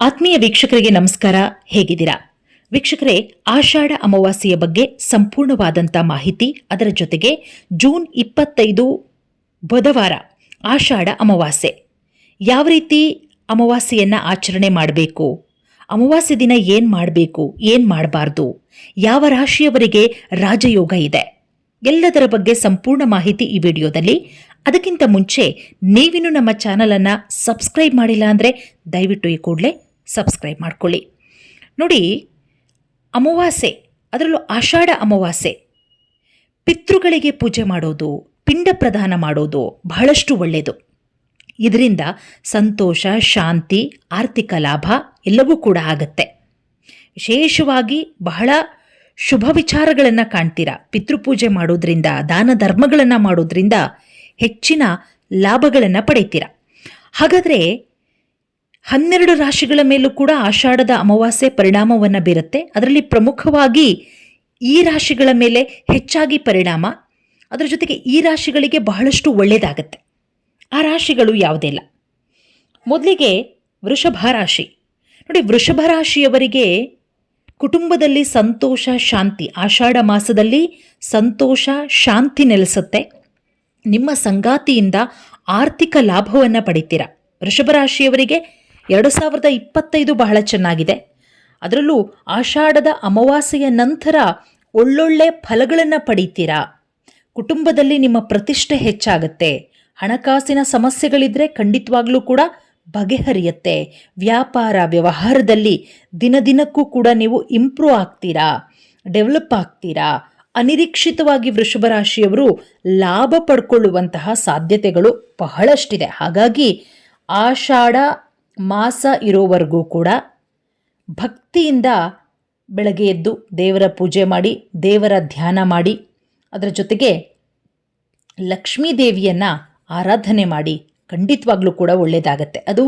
ಆತ್ಮೀಯ ವೀಕ್ಷಕರಿಗೆ ನಮಸ್ಕಾರ. ಹೇಗಿದ್ದೀರಾ? ವೀಕ್ಷಕರೇ, ಆಷಾಢ ಅಮಾವಾಸ್ಯೆಯ ಬಗ್ಗೆ ಸಂಪೂರ್ಣವಾದಂಥ ಮಾಹಿತಿ, ಅದರ ಜೊತೆಗೆ ಜೂನ್ ಇಪ್ಪತ್ತೈದು ಬುಧವಾರ ಆಷಾಢ ಅಮಾವಾಸ್ಯೆ. ಯಾವ ರೀತಿ ಅಮಾವಾಸ್ಯೆಯನ್ನು ಆಚರಣೆ ಮಾಡಬೇಕು? ಅಮಾವಾಸ್ಯೆ ದಿನ ಏನು ಮಾಡಬೇಕು? ಏನು ಮಾಡಬಾರ್ದು? ಯಾವ ರಾಶಿಯವರಿಗೆ ರಾಜಯೋಗ ಇದೆ? ಎಲ್ಲದರ ಬಗ್ಗೆ ಸಂಪೂರ್ಣ ಮಾಹಿತಿ ಈ ವಿಡಿಯೋದಲ್ಲಿ. ಅದಕ್ಕಿಂತ ಮುಂಚೆ ನೀವಿನ್ನು ನಮ್ಮ ಚಾನಲನ್ನು ಸಬ್ಸ್ಕ್ರೈಬ್ ಮಾಡಿಲ್ಲ ಅಂದರೆ ದಯವಿಟ್ಟು ಈ ಕೂಡಲೇ ಸಬ್ಸ್ಕ್ರೈಬ್ ಮಾಡ್ಕೊಳ್ಳಿ. ನೋಡಿ, ಅಮಾವಾಸ್ಯೆ, ಅದರಲ್ಲೂ ಆಷಾಢ ಅಮಾವಾಸ್ಯೆ. ಪಿತೃಗಳಿಗೆ ಪೂಜೆ ಮಾಡೋದು, ಪಿಂಡ ಪ್ರದಾನ ಮಾಡೋದು ಬಹಳಷ್ಟು ಒಳ್ಳೆಯದು ಇದರಿಂದ ಸಂತೋಷ, ಶಾಂತಿ, ಆರ್ಥಿಕ ಲಾಭ ಎಲ್ಲವೂ ಕೂಡ ಆಗತ್ತೆ. ವಿಶೇಷವಾಗಿ ಬಹಳ ಶುಭ ವಿಚಾರಗಳನ್ನು ಕಾಣ್ತೀರಾ? ಪಿತೃಪೂಜೆ ಮಾಡೋದ್ರಿಂದ, ದಾನ ಧರ್ಮಗಳನ್ನು ಮಾಡೋದ್ರಿಂದ ಹೆಚ್ಚಿನ ಲಾಭಗಳನ್ನು ಪಡೀತೀರ? ಹಾಗಾದರೆ ಹನ್ನೆರಡು ರಾಶಿಗಳ ಮೇಲೂ ಕೂಡ ಆಷಾಢದ ಅಮಾವಾಸ್ಯೆ ಪರಿಣಾಮವನ್ನು ಬೀರುತ್ತೆ. ಅದರಲ್ಲಿ ಪ್ರಮುಖವಾಗಿ ಈ ರಾಶಿಗಳ ಮೇಲೆ ಹೆಚ್ಚಾಗಿ ಪರಿಣಾಮ, ಅದರ ಜೊತೆಗೆ ಈ ರಾಶಿಗಳಿಗೆ ಬಹಳಷ್ಟು ಒಳ್ಳೆಯದಾಗತ್ತೆ ಆ ರಾಶಿಗಳು ಯಾವುದಿಲ್ಲ ಮೊದಲಿಗೆ ವೃಷಭ ರಾಶಿ. ನೋಡಿ, ವೃಷಭ ರಾಶಿಯವರಿಗೆ ಕುಟುಂಬದಲ್ಲಿ ಸಂತೋಷ, ಶಾಂತಿ, ಆಷಾಢ ಮಾಸದಲ್ಲಿ ಸಂತೋಷ, ಶಾಂತಿ ನೆಲೆಸುತ್ತೆ. ನಿಮ್ಮ ಸಂಗಾತಿಯಿಂದ ಆರ್ಥಿಕ ಲಾಭವನ್ನು ಪಡಿತೀರಾ? ವೃಷಭ ರಾಶಿಯವರಿಗೆ ಎರಡು ಸಾವಿರದ ಇಪ್ಪತ್ತೈದು ಬಹಳ ಚೆನ್ನಾಗಿದೆ. ಅದರಲ್ಲೂ ಆಷಾಢದ ಅಮಾವಾಸ್ಯೆಯ ನಂತರ ಒಳ್ಳೊಳ್ಳೆ ಫಲಗಳನ್ನು ಪಡೀತೀರಾ? ಕುಟುಂಬದಲ್ಲಿ ನಿಮ್ಮ ಪ್ರತಿಷ್ಠೆ ಹೆಚ್ಚಾಗುತ್ತೆ. ಹಣಕಾಸಿನ ಸಮಸ್ಯೆಗಳಿದ್ರೆ ಖಂಡಿತವಾಗ್ಲೂ ಕೂಡ ಬಗೆಹರಿಯುತ್ತೆ. ವ್ಯಾಪಾರ ವ್ಯವಹಾರದಲ್ಲಿ ದಿನದಿನಕ್ಕೂ ಕೂಡ ನೀವು ಇಂಪ್ರೂವ್ ಆಗ್ತೀರಾ? ಡೆವಲಪ್ ಆಗ್ತೀರಾ? ಅನಿರೀಕ್ಷಿತವಾಗಿ ವೃಷಭ ರಾಶಿಯವರು ಲಾಭ ಪಡ್ಕೊಳ್ಳುವಂತಹ ಸಾಧ್ಯತೆಗಳು ಬಹಳಷ್ಟಿದೆ. ಹಾಗಾಗಿ ಆಷಾಢ ಮಾಸ ಇರೋವರೆಗೂ ಕೂಡ ಭಕ್ತಿಯಿಂದ ಬೆಳಗ್ಗೆ ಎದ್ದು ದೇವರ ಪೂಜೆ ಮಾಡಿ, ದೇವರ ಧ್ಯಾನ ಮಾಡಿ, ಅದರ ಜೊತೆಗೆ ಲಕ್ಷ್ಮೀ ದೇವಿಯನ್ನು ಆರಾಧನೆ ಮಾಡಿ ಖಂಡಿತವಾಗ್ಲೂ ಕೂಡ ಒಳ್ಳೆಯದಾಗತ್ತೆ ಅದು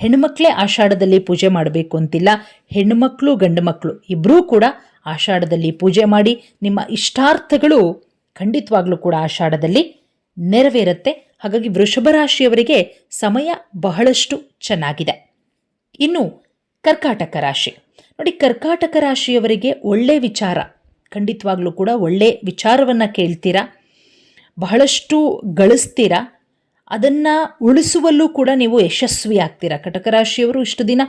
ಹೆಣ್ಮಕ್ಳೇ ಆಷಾಢದಲ್ಲಿ ಪೂಜೆ ಮಾಡಬೇಕು ಅಂತಿಲ್ಲ. ಹೆಣ್ಣುಮಕ್ಕಳು ಗಂಡು ಮಕ್ಕಳು ಇಬ್ಬರೂ ಕೂಡ ಆಷಾಢದಲ್ಲಿ ಪೂಜೆ ಮಾಡಿ ನಿಮ್ಮ ಇಷ್ಟಾರ್ಥಗಳು ಖಂಡಿತವಾಗ್ಲೂ ಕೂಡ ಆಷಾಢದಲ್ಲಿ ನೆರವೇರುತ್ತೆ. ಹಾಗಾಗಿ ವೃಷಭ ರಾಶಿಯವರಿಗೆ ಸಮಯ ಬಹಳಷ್ಟು ಚೆನ್ನಾಗಿದೆ. ಇನ್ನು ಕರ್ಕಾಟಕ ರಾಶಿ. ನೋಡಿ, ಕರ್ಕಾಟಕ ರಾಶಿಯವರಿಗೆ ಒಳ್ಳೆ ವಿಚಾರ. ಖಂಡಿತವಾಗ್ಲೂ ಕೂಡ ಒಳ್ಳೆ ವಿಚಾರವನ್ನು ಕೇಳ್ತೀರಾ? ಬಹಳಷ್ಟು ಗಳಿಸ್ತೀರಾ? ಅದನ್ನು ಉಳಿಸುವಲ್ಲೂ ಕೂಡ ನೀವು ಯಶಸ್ವಿ ಆಗ್ತೀರಾ? ಕಟಕ ರಾಶಿಯವರು ಇಷ್ಟು ದಿನ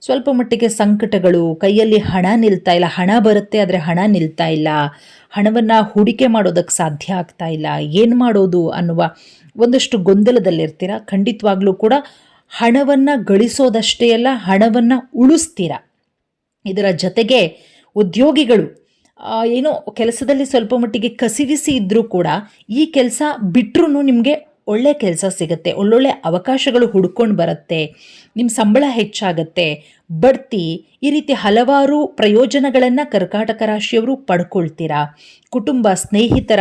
ಸ್ವಲ್ಪ ಮಟ್ಟಿಗೆ ಸಂಕಟಗಳು, ಕೈಯಲ್ಲಿ ಹಣ ನಿಲ್ತಾ ಇಲ್ಲ. ಹಣ ಬರುತ್ತೆ, ಆದರೆ ಹಣ ನಿಲ್ತಾ ಇಲ್ಲ. ಹಣವನ್ನು ಹೂಡಿಕೆ ಮಾಡೋದಕ್ಕೆ ಸಾಧ್ಯ ಆಗ್ತಾ ಇಲ್ಲ. ಏನು ಮಾಡೋದು ಅನ್ನುವ ಒಂದಷ್ಟು ಗೊಂದಲದಲ್ಲಿರ್ತೀರ. ಖಂಡಿತವಾಗ್ಲೂ ಕೂಡ ಹಣವನ್ನು ಗಳಿಸೋದಷ್ಟೇ ಅಲ್ಲ, ಹಣವನ್ನು ಉಳಿಸ್ತೀರ. ಇದರ ಜೊತೆಗೆ ಉದ್ಯೋಗಿಗಳು ಏನೋ ಕೆಲಸದಲ್ಲಿ ಸ್ವಲ್ಪ ಮಟ್ಟಿಗೆ ಕಸಿವಿಸಿ ಇದ್ದರೂ ಕೂಡ ಈ ಕೆಲಸ ಬಿಟ್ಟರೂ ನಿಮಗೆ ಒಳ್ಳೆ ಕೆಲಸ ಸಿಗುತ್ತೆ, ಒಳ್ಳೊಳ್ಳೆ ಅವಕಾಶಗಳು ಹುಡ್ಕೊಂಡು ಬರುತ್ತೆ ನಿಮ್ಮ ಸಂಬಳ ಹೆಚ್ಚಾಗುತ್ತೆ, ಬಡ್ತಿ ಈ ರೀತಿ ಹಲವಾರು ಪ್ರಯೋಜನಗಳನ್ನು ಕರ್ಕಾಟಕ ರಾಶಿಯವರು ಪಡ್ಕೊಳ್ತೀರಾ? ಕುಟುಂಬ ಸ್ನೇಹಿತರ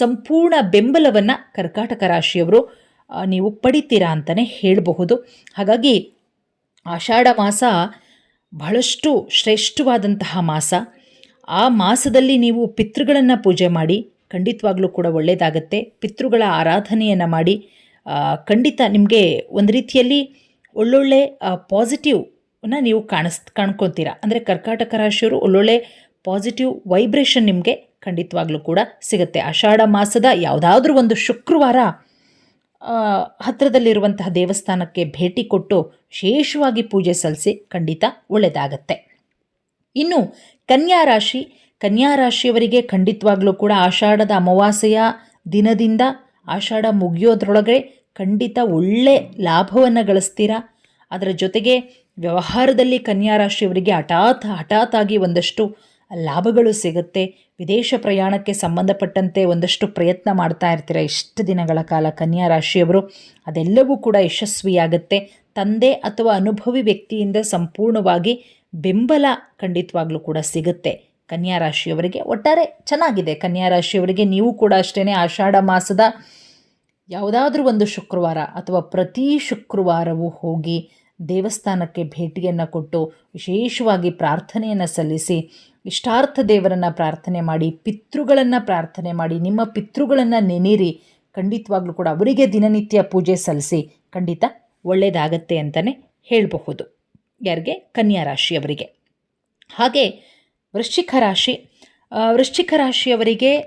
ಸಂಪೂರ್ಣ ಬೆಂಬಲವನ್ನು ಕರ್ಕಾಟಕ ರಾಶಿಯವರು ನೀವು ಪಡಿತೀರಾ ಅಂತಲೇ ಹೇಳಬಹುದು. ಹಾಗಾಗಿ ಆಷಾಢ ಮಾಸ ಬಹಳಷ್ಟು ಶ್ರೇಷ್ಠವಾದಂತಹ ಮಾಸ. ಆ ಮಾಸದಲ್ಲಿ ನೀವು ಪಿತೃಗಳನ್ನು ಪೂಜೆ ಮಾಡಿ ಖಂಡಿತವಾಗ್ಲೂ ಕೂಡ ಒಳ್ಳೆಯದಾಗತ್ತೆ ಪಿತೃಗಳ ಆರಾಧನೆಯನ್ನು ಮಾಡಿ ಖಂಡಿತ ನಿಮಗೆ ಒಂದು ರೀತಿಯಲ್ಲಿ ಒಳ್ಳೊಳ್ಳೆ ಪಾಸಿಟಿವ್ನ ನೀವು ಕಾಣಿಸ್, ಕಾಣ್ಕೊತೀರಾ. ಅಂದರೆ ಕರ್ಕಾಟಕ ರಾಶಿಯವರು ಒಳ್ಳೊಳ್ಳೆ ಪಾಸಿಟಿವ್ ವೈಬ್ರೇಷನ್ ನಿಮಗೆ ಖಂಡಿತವಾಗ್ಲೂ ಕೂಡ ಸಿಗುತ್ತೆ. ಆಷಾಢ ಮಾಸದ ಯಾವುದಾದ್ರೂ ಒಂದು ಶುಕ್ರವಾರ ಹತ್ತಿರದಲ್ಲಿರುವಂತಹ ದೇವಸ್ಥಾನಕ್ಕೆ ಭೇಟಿ ಕೊಟ್ಟು ವಿಶೇಷವಾಗಿ ಪೂಜೆ ಸಲ್ಲಿಸಿ ಖಂಡಿತ ಒಳ್ಳೆಯದಾಗತ್ತೆ ಇನ್ನು ಕನ್ಯಾ ರಾಶಿ ಕನ್ಯಾ ರಾಶಿಯವರಿಗೆ ಖಂಡಿತವಾಗ್ಲೂ ಕೂಡ ಆಷಾಢದ ಅಮಾವಾಸ್ಯೆಯ ದಿನದಿಂದ ಆಷಾಢ ಮುಗಿಯೋದ್ರೊಳಗೆ ಖಂಡಿತ ಒಳ್ಳೆ ಲಾಭವನ್ನು ಗಳಿಸ್ತೀರಾ? ಅದರ ಜೊತೆಗೆ ವ್ಯವಹಾರದಲ್ಲಿ ಕನ್ಯಾ ರಾಶಿಯವರಿಗೆ ಹಠಾತ್ ಆಗಿ ಒಂದಷ್ಟು ಲಾಭಗಳು ಸಿಗುತ್ತೆ. ವಿದೇಶ ಪ್ರಯಾಣಕ್ಕೆ ಸಂಬಂಧಪಟ್ಟಂತೆ ಒಂದಷ್ಟು ಪ್ರಯತ್ನ ಮಾಡ್ತಾ ಇರ್ತೀರ ಇಷ್ಟು ದಿನಗಳ ಕಾಲ ಕನ್ಯಾ ರಾಶಿಯವರು ಅದೆಲ್ಲವೂ ಕೂಡ ಯಶಸ್ವಿಯಾಗುತ್ತೆ. ತಂದೆ ಅಥವಾ ಅನುಭವಿ ವ್ಯಕ್ತಿಯಿಂದ ಸಂಪೂರ್ಣವಾಗಿ ಬೆಂಬಲ ಖಂಡಿತವಾಗ್ಲೂ ಕೂಡ ಸಿಗುತ್ತೆ. ಕನ್ಯಾ ರಾಶಿಯವರಿಗೆ ಒಟ್ಟಾರೆ ಚೆನ್ನಾಗಿದೆ. ಕನ್ಯಾ ರಾಶಿಯವರಿಗೆ ನೀವು ಕೂಡ ಅಷ್ಟೇ ಆಷಾಢ ಮಾಸದ ಯಾವುದಾದ್ರೂ ಒಂದು ಶುಕ್ರವಾರ ಅಥವಾ ಪ್ರತಿ ಶುಕ್ರವಾರವೂ ಹೋಗಿ ದೇವಸ್ಥಾನಕ್ಕೆ ಭೇಟಿಯನ್ನು ಕೊಟ್ಟು ವಿಶೇಷವಾಗಿ ಪ್ರಾರ್ಥನೆಯನ್ನು ಸಲ್ಲಿಸಿ, ಇಷ್ಟಾರ್ಥ ದೇವರನ್ನು ಪ್ರಾರ್ಥನೆ ಮಾಡಿ, ಪಿತೃಗಳನ್ನು ಪ್ರಾರ್ಥನೆ ಮಾಡಿ, ನಿಮ್ಮ ಪಿತೃಗಳನ್ನು ನೆನೀರಿ. ಖಂಡಿತವಾಗ್ಲೂ ಕೂಡ ಅವರಿಗೆ ದಿನನಿತ್ಯ ಪೂಜೆ ಸಲ್ಲಿಸಿ ಖಂಡಿತ ಒಳ್ಳೆಯದಾಗತ್ತೆ ಅಂತಲೇ ಹೇಳಬಹುದು. ಯಾರಿಗೆ? ಕನ್ಯಾ ರಾಶಿಯವರಿಗೆ ಹಾಗೆ ವೃಶ್ಚಿಕ ರಾಶಿ. ವೃಶ್ಚಿಕ ರಾಶಿಯವರಿಗೆ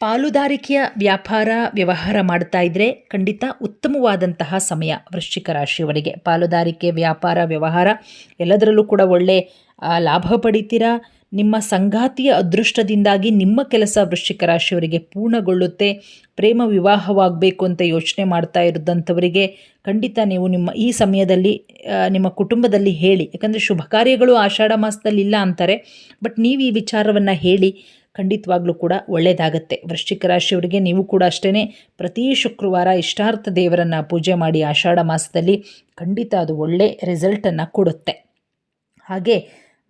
ಪಾಲುದಾರಿಕೆಯ ವ್ಯಾಪಾರ ವ್ಯವಹಾರ ಮಾಡ್ತಾ ಇದ್ದರೆ ಖಂಡಿತ ಉತ್ತಮವಾದಂತಹ ಸಮಯ ವೃಶ್ಚಿಕ ರಾಶಿಯವರಿಗೆ. ಪಾಲುದಾರಿಕೆ, ವ್ಯಾಪಾರ, ವ್ಯವಹಾರ ಎಲ್ಲದರಲ್ಲೂ ಕೂಡ ಒಳ್ಳೆ ಲಾಭ ಪಡಿತೀರಾ? ನಿಮ್ಮ ಸಂಗಾತಿಯ ಅದೃಷ್ಟದಿಂದಾಗಿ ನಿಮ್ಮ ಕೆಲಸ ವೃಶ್ಚಿಕ ರಾಶಿಯವರಿಗೆ ಪೂರ್ಣಗೊಳ್ಳುತ್ತೆ. ಪ್ರೇಮ ವಿವಾಹವಾಗಬೇಕು ಅಂತ ಯೋಚನೆ ಮಾಡ್ತಾ ಇರೋದಂಥವರಿಗೆ ಖಂಡಿತ ನೀವು ನಿಮ್ಮ ಈ ಸಮಯದಲ್ಲಿ ನಿಮ್ಮ ಕುಟುಂಬದಲ್ಲಿ ಹೇಳಿ. ಯಾಕಂದರೆ ಶುಭ ಕಾರ್ಯಗಳು ಆಷಾಢ ಮಾಸದಲ್ಲಿ ಇಲ್ಲ ಅಂತಾರೆ. ಬಟ್ ನೀವು ಈ ವಿಚಾರವನ್ನು ಹೇಳಿ ಖಂಡಿತವಾಗ್ಲೂ ಕೂಡ ಒಳ್ಳೆಯದಾಗತ್ತೆ ವೃಶ್ಚಿಕ ರಾಶಿಯವರಿಗೆ ನೀವು ಕೂಡ ಅಷ್ಟೇ ಪ್ರತಿ ಶುಕ್ರವಾರ ಇಷ್ಟಾರ್ಥ ದೇವರನ್ನು ಪೂಜೆ ಮಾಡಿ ಆಷಾಢ ಮಾಸದಲ್ಲಿ ಖಂಡಿತ ಅದು ಒಳ್ಳೆ ರಿಸಲ್ಟನ್ನು ಕೊಡುತ್ತೆ. ಹಾಗೆ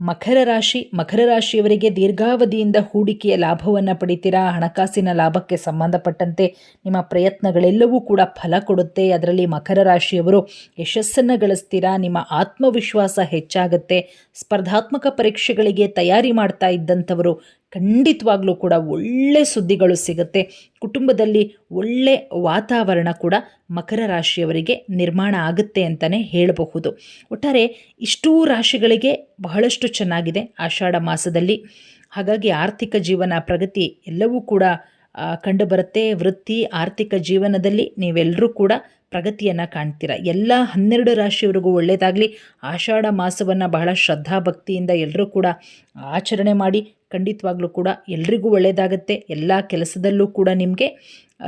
ಮಕರ ರಾಶಿ, ಮಕರ ರಾಶಿಯವರಿಗೆ ದೀರ್ಘಾವಧಿಯಿಂದ ಹೂಡಿಕೆಯ ಲಾಭವನ್ನು ಪಡಿತೀರಾ? ಹಣಕಾಸಿನ ಲಾಭಕ್ಕೆ ಸಂಬಂಧಪಟ್ಟಂತೆ ನಿಮ್ಮ ಪ್ರಯತ್ನಗಳೆಲ್ಲವೂ ಕೂಡ ಫಲ ಕೊಡುತ್ತೆ. ಅದರಲ್ಲಿ ಮಕರ ರಾಶಿಯವರು ಯಶಸ್ಸನ್ನು ಗಳಿಸ್ತೀರಾ? ನಿಮ್ಮ ಆತ್ಮವಿಶ್ವಾಸ ಹೆಚ್ಚಾಗುತ್ತೆ. ಸ್ಪರ್ಧಾತ್ಮಕ ಪರೀಕ್ಷೆಗಳಿಗೆ ತಯಾರಿ ಮಾಡ್ತಾ ಇದ್ದಂಥವರು ಖಂಡಿತವಾಗ್ಲೂ ಕೂಡ ಒಳ್ಳೆ ಸುದ್ದಿಗಳು ಸಿಗುತ್ತೆ. ಕುಟುಂಬದಲ್ಲಿ ಒಳ್ಳೆ ವಾತಾವರಣ ಕೂಡ ಮಕರ ರಾಶಿಯವರಿಗೆ ನಿರ್ಮಾಣ ಆಗುತ್ತೆ ಅಂತಲೇ ಹೇಳಬಹುದು. ಒಟ್ಟಾರೆ ಇಷ್ಟೂ ರಾಶಿಗಳಿಗೆ ಬಹಳಷ್ಟು ಚೆನ್ನಾಗಿದೆ ಆಷಾಢ ಮಾಸದಲ್ಲಿ. ಹಾಗಾಗಿ ಆರ್ಥಿಕ ಜೀವನ ಪ್ರಗತಿ ಎಲ್ಲವೂ ಕೂಡ ಕಂಡುಬರುತ್ತೆ. ವೃತ್ತಿ, ಆರ್ಥಿಕ ಜೀವನದಲ್ಲಿ ನೀವೆಲ್ಲರೂ ಕೂಡ ಪ್ರಗತಿಯನ್ನು ಕಾಣ್ತೀರ? ಎಲ್ಲ ಹನ್ನೆರಡು ರಾಶಿಯವರಿಗೂ ಒಳ್ಳೆಯದಾಗಲಿ ಆಷಾಢ ಮಾಸವನ್ನು ಬಹಳ ಶ್ರದ್ಧಾ ಭಕ್ತಿಯಿಂದ ಎಲ್ಲರೂ ಕೂಡ ಆಚರಣೆ ಮಾಡಿ ಖಂಡಿತವಾಗ್ಲೂ ಕೂಡ ಎಲ್ರಿಗೂ ಒಳ್ಳೆಯದಾಗತ್ತೆ ಎಲ್ಲ ಕೆಲಸದಲ್ಲೂ ಕೂಡ ನಿಮಗೆ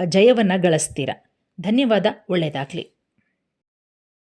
ಜಯವನ್ನು ಗಳಿಸ್ತೀರ. ಧನ್ಯವಾದ ಒಳ್ಳೆಯದಾಗಲಿ